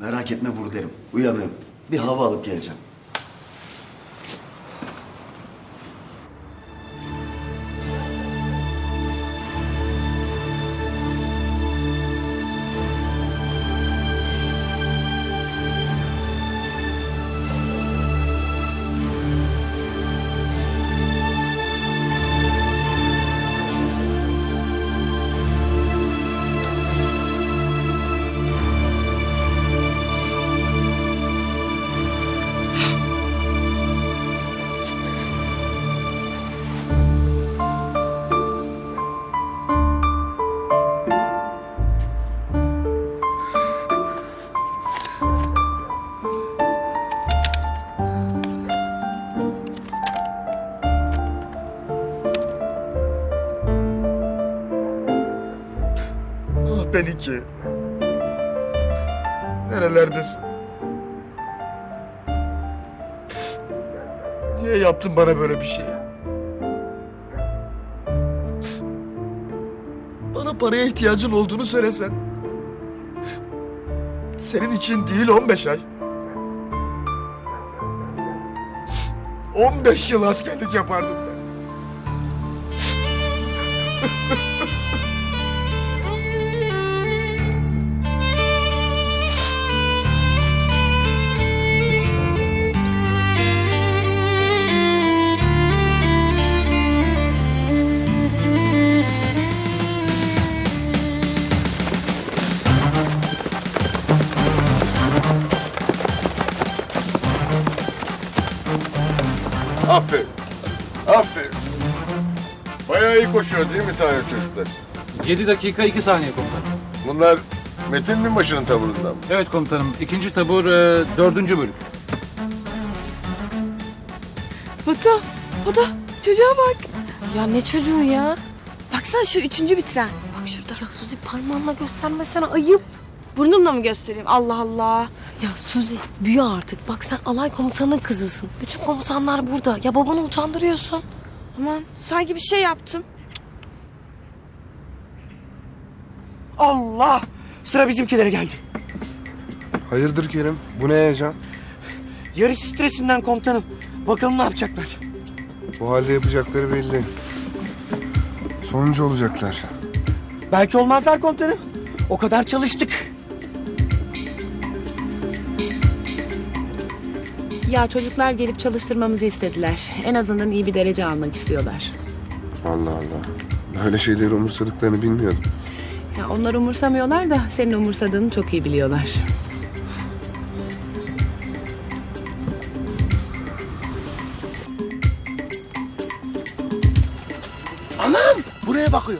Merak etme buradayım. Uyanığım. Bir hava alıp geleceğim. Ah ben iki. Nerelerdesin? Niye yaptın bana böyle bir şey? Bana paraya ihtiyacın olduğunu söylesen. Senin için değil 15 ay. 15 yıl askerlik yapardım ben. Aferin. Aferin. Bayağı iyi koşuyor değil mi tane çocuklar? 7 dakika 2 saniye komutanım. Bunlar Metin Binbaşı'nın taburundan mı? Evet komutanım. ikinci tabur e, dördüncü bölük. Foto, foto. Çocuğa bak. Ya ne çocuğu ya? Baksana şu üçüncü bitiren. Bak şurada. Ya Suzi parmağınla göstermesene ayıp. Burnumla mı göstereyim? Allah Allah. Ya Suzi büyü artık. Bak sen alay komutanının kızısın. Bütün komutanlar burada. Ya babanı utandırıyorsun. Aman sanki bir şey yaptım. Allah! Sıra bizimkilere geldi. Hayırdır Kerim? Bu ne heyecan? Yarış stresinden komutanım. Bakalım ne yapacaklar. Bu halde yapacakları belli. Sonuncu olacaklar. Belki olmazlar komutanım. O kadar çalıştık. Ya çocuklar gelip çalıştırmamızı istediler. En azından iyi bir derece almak istiyorlar. Allah Allah. Böyle şeyleri umursadıklarını bilmiyordum. Ya onlar umursamıyorlar da senin umursadığını çok iyi biliyorlar. Buraya bakıyor.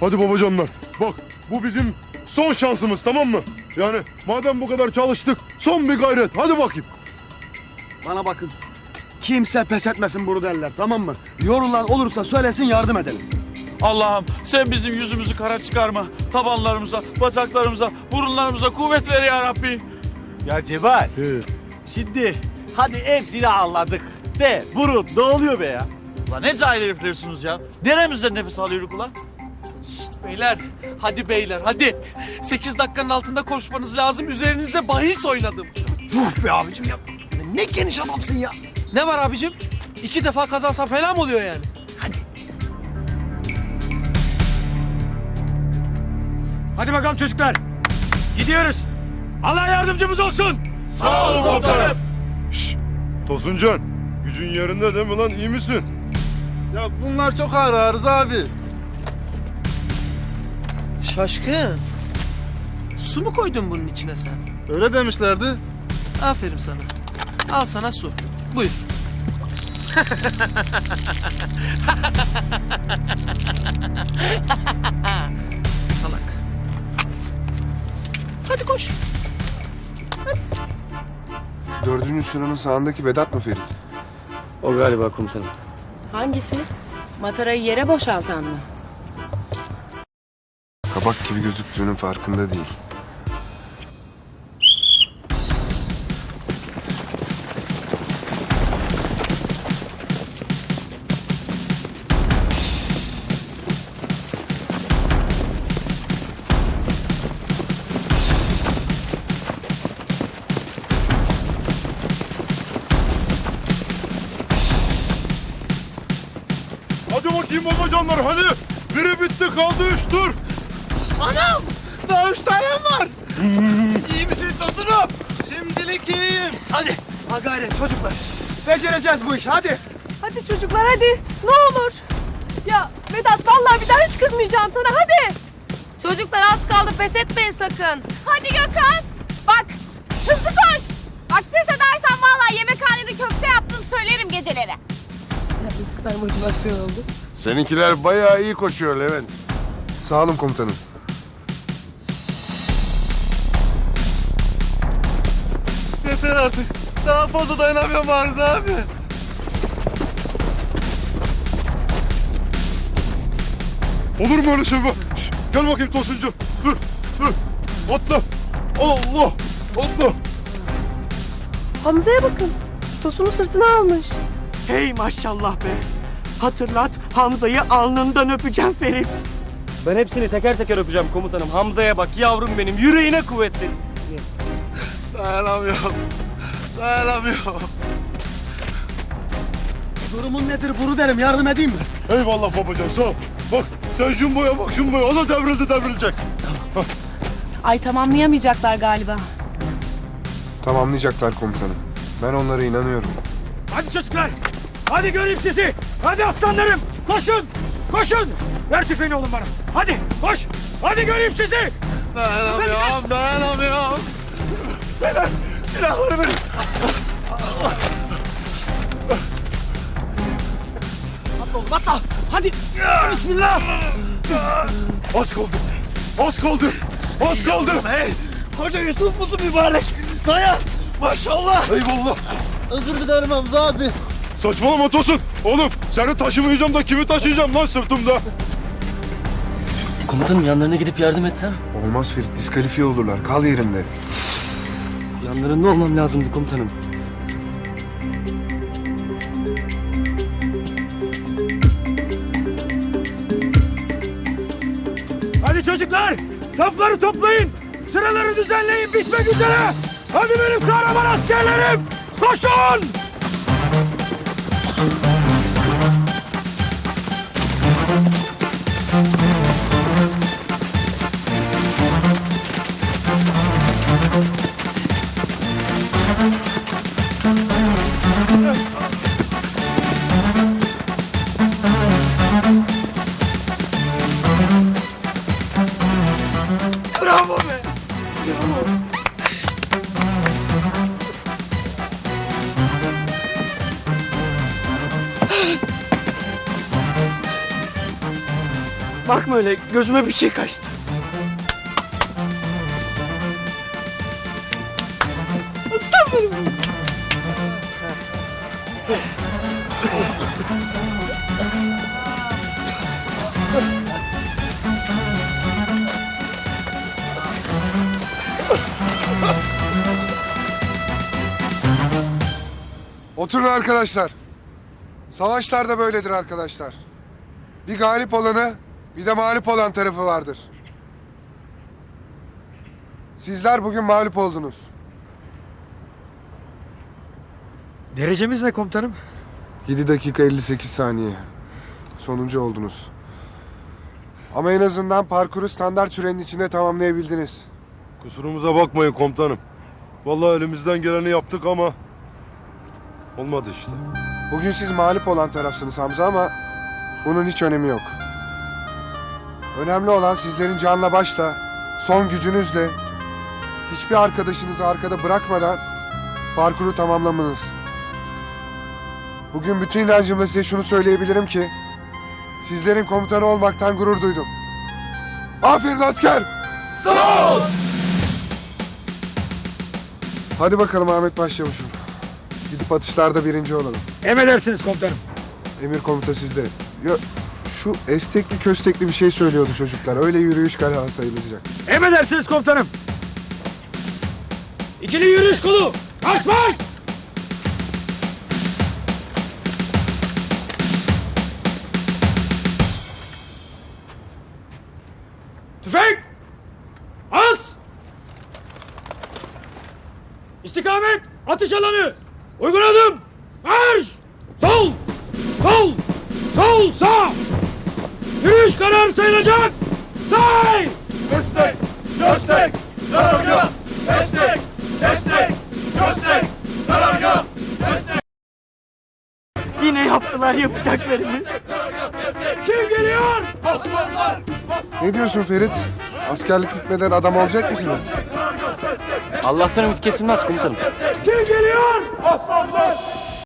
Hadi babacanlar. Bak bu bizim son şansımız tamam mı? Yani madem bu kadar çalıştık son bir gayret. Hadi bakayım. Bana bakın. Kimse pes etmesin bunu derler tamam mı? Yorulan olursa söylesin yardım edelim. Allah'ım sen bizim yüzümüzü kara çıkarma. Tabanlarımıza, bacaklarımıza, burunlarımıza kuvvet ver ya Rabbi. Ya Cebal. Şimdi hadi hepsini anladık. De burun ne oluyor be ya? Ulan ne cahil heriflersiniz ya. Neremizden nefes alıyoruz ulan? Beyler, hadi beyler, hadi. 8 dakikanın altında koşmanız lazım. Üzerinize bahis oynadım. Yuh be abicim ya. Ne geniş adamsın ya. Ne var abicim? İki defa kazansam fena mı oluyor yani? Hadi bakalım çocuklar. Gidiyoruz. Allah yardımcımız olsun. Sağ olun komutanım. Tosuncan gücün yerinde değil mi lan iyi misin? Ya bunlar çok ağır arıza abi. Şaşkın. Su mu koydun bunun içine sen? Öyle demişlerdi. Aferin sana. Al sana su. Buyur. Salak. Hadi koş. Dördüncü sıranın sağındaki Vedat mı Ferit? O galiba komutanım. Hangisi? Matarayı yere boşaltan mı? kabak gibi gözüktüğünün farkında değil. Hadi bakayım babacanlar hadi. Biri bitti kaldı üç tur. Anam! Daha üç tanem var. İyi misin Tosunum? Şimdilik iyiyim. Hadi. Ha gayret çocuklar. Becereceğiz bu işi hadi. Hadi çocuklar hadi. Ne olur. Ya Vedat vallahi bir daha hiç kızmayacağım sana hadi. Çocuklar az kaldı pes etmeyin sakın. Hadi Gökhan. Bak hızlı koş. Bak pes edersen vallahi yemekhanede köfte yaptın söylerim geceleri. Seninkiler bayağı iyi koşuyor Levent. Sağ olun komutanım. Yeter artık. Daha fazla dayanamıyorum Arzu abi. Olur mu öyle şey be? Şş, gel bakayım Tosuncu. Dur dur. Atla. Allah. Atla. Hamza'ya bakın. Tosunu sırtına almış. Hey maşallah be. Hatırlat Hamza'yı alnından öpeceğim Ferit. Ben hepsini teker teker öpeceğim komutanım. Hamza'ya bak yavrum benim. Yüreğine kuvvetsin. Dayanamıyorum. Dayanamıyorum. Durumun nedir Buru derim yardım edeyim mi? Eyvallah babacan sağ ol. Bak sen jumboya bak jumboya. O da devrildi devrilecek. Ay tamamlayamayacaklar galiba. Tamamlayacaklar komutanım. Ben onlara inanıyorum. Hadi çocuklar. Hadi göreyim sizi. Hadi aslanlarım. Koşun. Koşun. Ver tüfeğini oğlum bana. Hadi koş. Hadi göreyim sizi. Dayanamıyorum, dayanamıyorum. Beyler, silahları verin. Atla hadi. Bismillah. Az kaldı. Az kaldı. Az kaldı. Hey, koca Yusuf musun mübarek? Dayan. Maşallah. Eyvallah. Özür dilerim Hamza abi. Saçmalama Tosun. Oğlum seni taşımayacağım da kimi taşıyacağım lan sırtımda? Komutanım yanlarına gidip yardım etsem. Olmaz Ferit diskalifiye olurlar. Kal yerinde. Yanlarında olmam lazımdı komutanım. Hadi çocuklar! Safları toplayın! Sıraları düzenleyin bitmek üzere! Hadi benim kahraman askerlerim! Koşun! Bakma öyle gözüme bir şey kaçtı. Oturun arkadaşlar. Savaşlar da böyledir arkadaşlar. Bir galip olanı, bir de mağlup olan tarafı vardır. Sizler bugün mağlup oldunuz. Derecemiz ne komutanım? 7 dakika 58 saniye. Sonuncu oldunuz. Ama en azından parkuru standart sürenin içinde tamamlayabildiniz. Kusurumuza bakmayın komutanım. Vallahi elimizden geleni yaptık ama olmadı işte. Bugün siz mağlup olan tarafsınız Hamza ama bunun hiç önemi yok. Önemli olan sizlerin canla başla, son gücünüzle, hiçbir arkadaşınızı arkada bırakmadan parkuru tamamlamanız. Bugün bütün inancımla size şunu söyleyebilirim ki, sizlerin komutanı olmaktan gurur duydum. Aferin asker! Sağ ol! Hadi bakalım Ahmet Başçavuş'um. Gidip atışlarda birinci olalım. Emredersiniz komutanım. Emir komuta sizde. Ya şu estekli köstekli bir şey söylüyordu çocuklar. Öyle yürüyüş kararı sayılacak. Emredersiniz komutanım. İkili yürüyüş kolu. Marş marş! Tüfek! Az! İstikamet! Atış alanı! Uygun adım! Karar sayılacak. Say! Destek! Destek! Karargah! Destek! Destek! Destek! Karargah! Yine yaptılar yapacaklarını. Kim geliyor? Aslanlar! Ne diyorsun Ferit? Askerlik bitmeden adam olacak mısın? Allah'tan ümit kesilmez komutanım. Kim geliyor? Aslanlar!